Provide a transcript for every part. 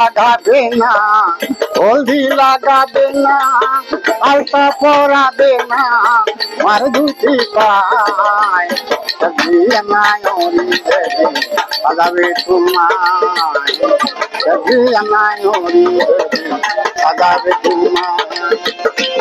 লাগাবে না, হলদি লাগাবে না আলতা পরাবে না, মার দুটি পায়। সাজাবে তোমায়। সাজাবে তোমায়।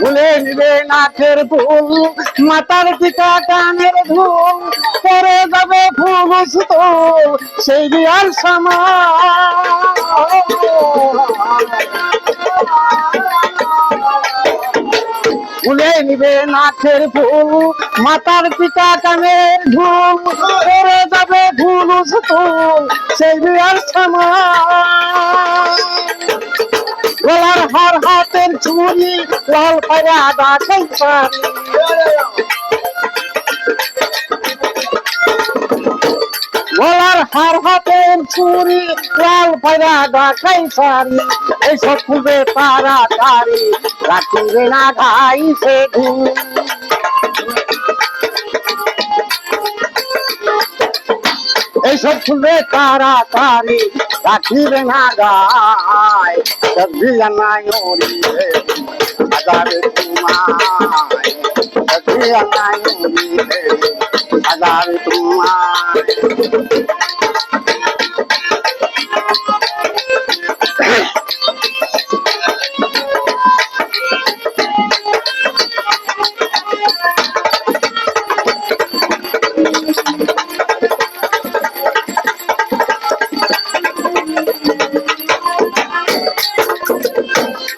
ভুলে নিবে নাচের ফুল মাতার টিকা কানের ধুল পরে যাবে ফুল সেই বিয়ার ভুলে নিবে নাচের ফুল, মাতার টিকা কানের ধুল পরে যাবে ফুল, সেই বিয়ার গলার হার হাতের চুরি লাল ডাকাই পারি গলার হার হাতের চুরি, লাল পায়রা ডাকাই পারি এইসব খুবে তাড়াতাড়ি রাখিবে না গাই সে এইসব খুলবে তাড়াতাড়ি রাখিবে না গায় সবজি জানাই ওরি হাজারে তোমায়। সবজি জানাই ওরি হাজারে তোমায়।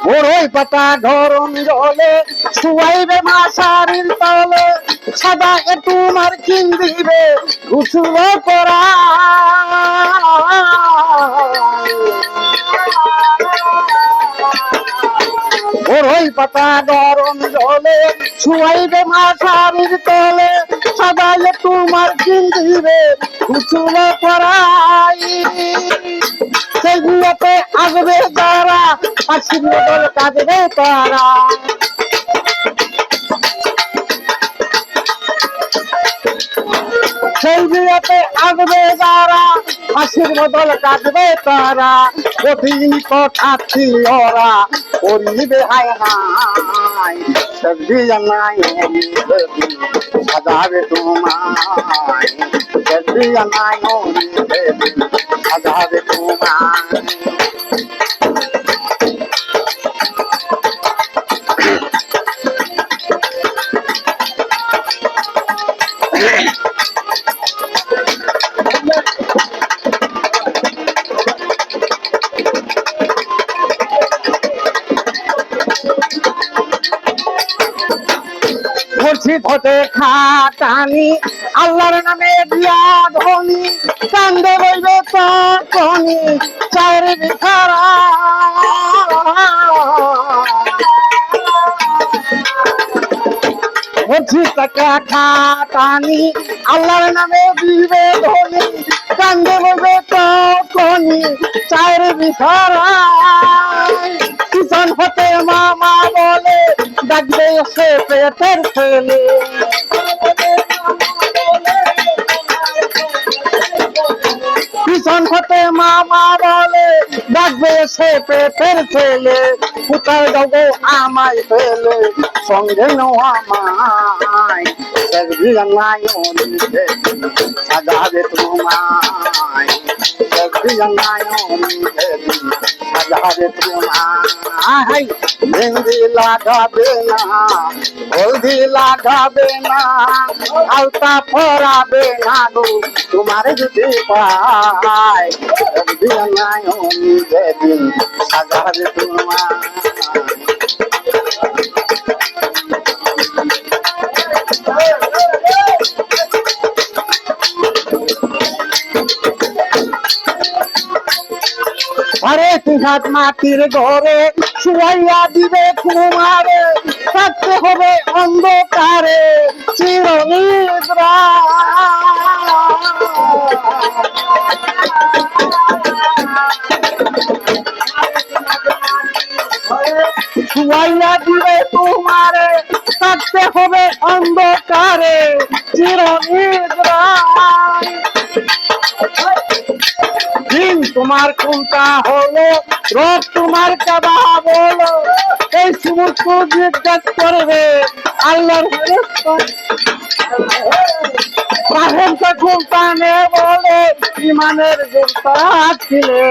বড়ই পাতা গরম জলে, শুয়াইবে মাসারির তলে, সাদা এ তোমার কিন দিবে উঠুল করা বড়ই পাতা গরম জলে, শুয়াইবে মাসারির তলে এ তোমার কিন দিবে উঠুল করাই সেগুলোতে আসবে তারা পাখির মতন কাঁদবে তারা। সেইগুলোতে আসবে পাখির মতন কাঁদবে তারা। কঠিন কথাটি ওরা, করিবে হায় হায়। সবজি জানাই সাজাবে তোমায় সবজি জানাই সাজাবে তোমায় মুর্শিদ হতে খাটানি আল্লাহর নামে দিয়া ধনি কান্দে বইবে টাকা খাটানি আল্লাহর নামে দিবে ধনি কান্দে বলবে তখনই চায়ের বিখারা কিষান হতে মামা বলে, ডাকবে সে পেটের ছেলে। পিছন হতে মামা বলে ডাকবে সে পেটের ছেলে, কোথায় যাব আমায় ফেলে সঙ্গে নো আমায় দেখবি নাই সাজাবে তোমায়। দেখবি নাই সাজাবে তোমায় মেহেন্দি লাগাবে না হলদি লাগাবে না আলতা পরাবে না গো তোমার যদি পায় একদিন নাই যেদিন সাজাবে তোমার আরে তিহাত মাটির ঘরে শুয়াইয়া দিবে তোমারে থাকতে হবে অন্ধকারে, চিরনিদ্রা। শুয়াইয়া দিবে তোমারে থাকতে হবে অন্ধকারে, চিরনিদ্রা। তোমার কোনটা হলো? রোগ তোমার কাবা বলো। এই সমস্ত জিজ্ঞাস করবে, আল্লাহর বলে ইমানের গুরতা ছিলে।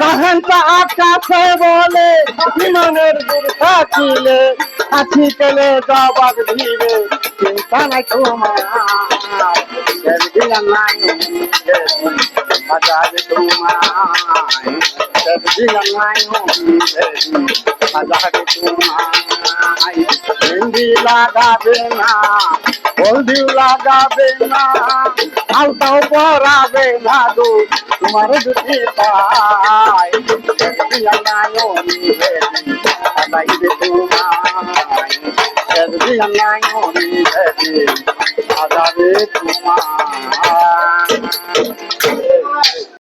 রাহেমটা আকাশে বলে ইমানের ছিলে। আছি জবাব দিবে। তোমার নাই বাজারে তোমায় হিন্দি লাগাবে না হলদি লাগাবে না আলতাও পরাবে না গো তোমার দুটি পাই নাই বাজারে তোমায় তোমায়